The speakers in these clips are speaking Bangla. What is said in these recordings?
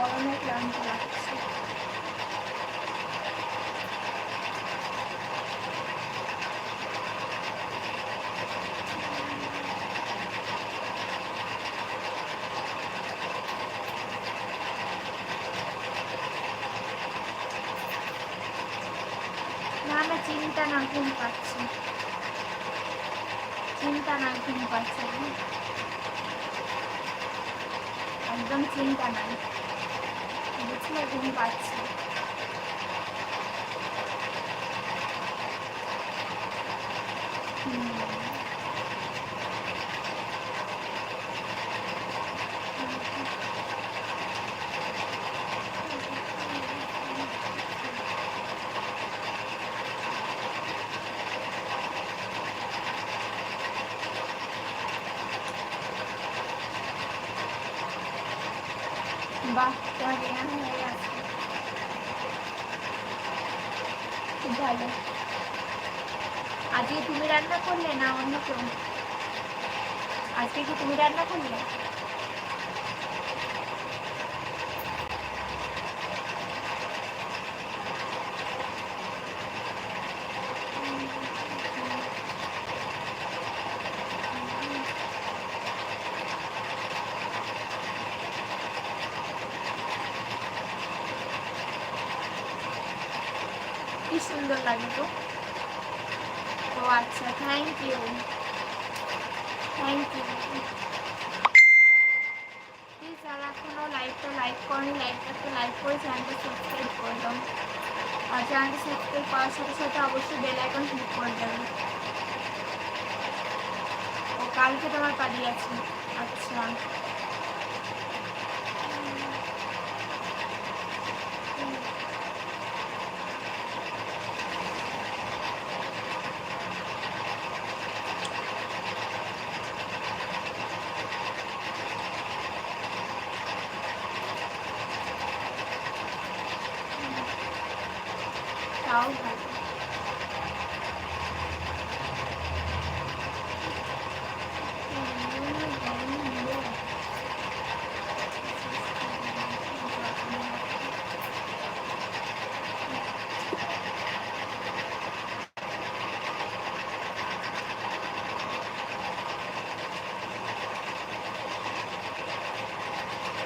গরমে ক্লান্ত লাগছে না না চিন্তা না, ঘুম পাচ্ছি। চিন্তা না, ঘুম পাচ্ছে একদম চিন্তা নাই। বুঝলে ঘুম পাচ্ছি হুম। বাহ তোমার জ্ঞান হয়ে গেছে খুব ভালো আজকে তুমি রান্না করলে না অন্য কেউ? আজকে কি তুমি রান্না করলে? কি সুন্দর লাগে তো ও আচ্ছা thank you thank you please যারা এখনও লাইভটা লাইক করেনি লাইভটা একটু লাইক করে চ্যানেলটা সাবস্ক্রাইব করলাম আর চ্যানেলটা সাবস্ক্রাইব করার সাথে সাথে অবশ্যই বেল আইকন ক্লিক করে দেবেন ও, কালকে তোমার পাড়ি আছে। আচ্ছা। তাও ভালো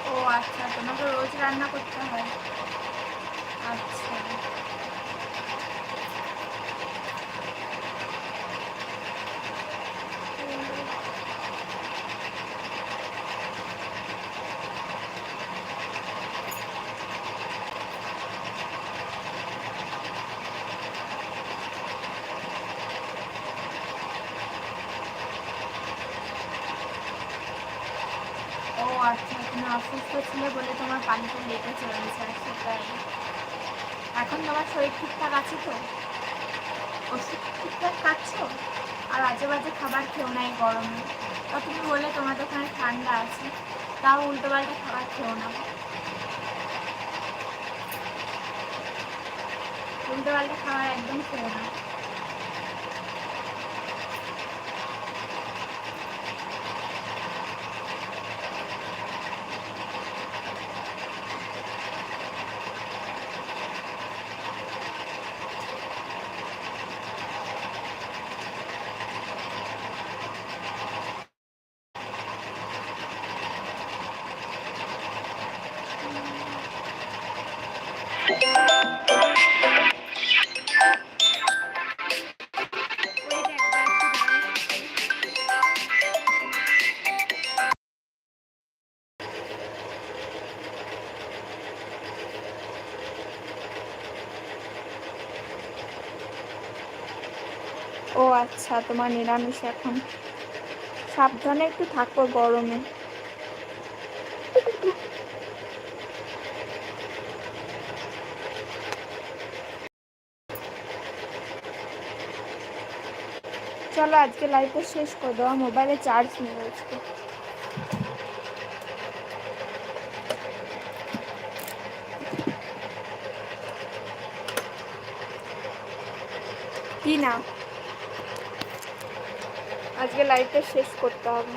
ও আচ্ছা তোমাকে রোজ রান্না করতে হয় আচ্ছা ও আচ্ছা তুমি অসুস্থ ছিলে বলে তোমার পানিটা লেটে চলে গেছে এখন তোমার শরীর ঠিকঠাক আছে তো? ওষুধ ঠিকঠাক খাচ্ছ? আর আজে বাজে খাবার খেও না এই গরমে। তা তুমি বলে তোমাদের ওখানে ঠান্ডা আছে, তাও উল্টো পাল্টা খাবার খেও না। উল্টো পাল্টা খাবার একদম খেও না। ও আচ্ছা তোমার নিরামিষ এখন। সাবধানে একটু থাকো গরমে। চলো আজকে লাইভটা শেষ করে দেওয়া মোবাইলে চার্জ নেই আজকে। কি না আজকে লাইভটা শেষ করতে হবে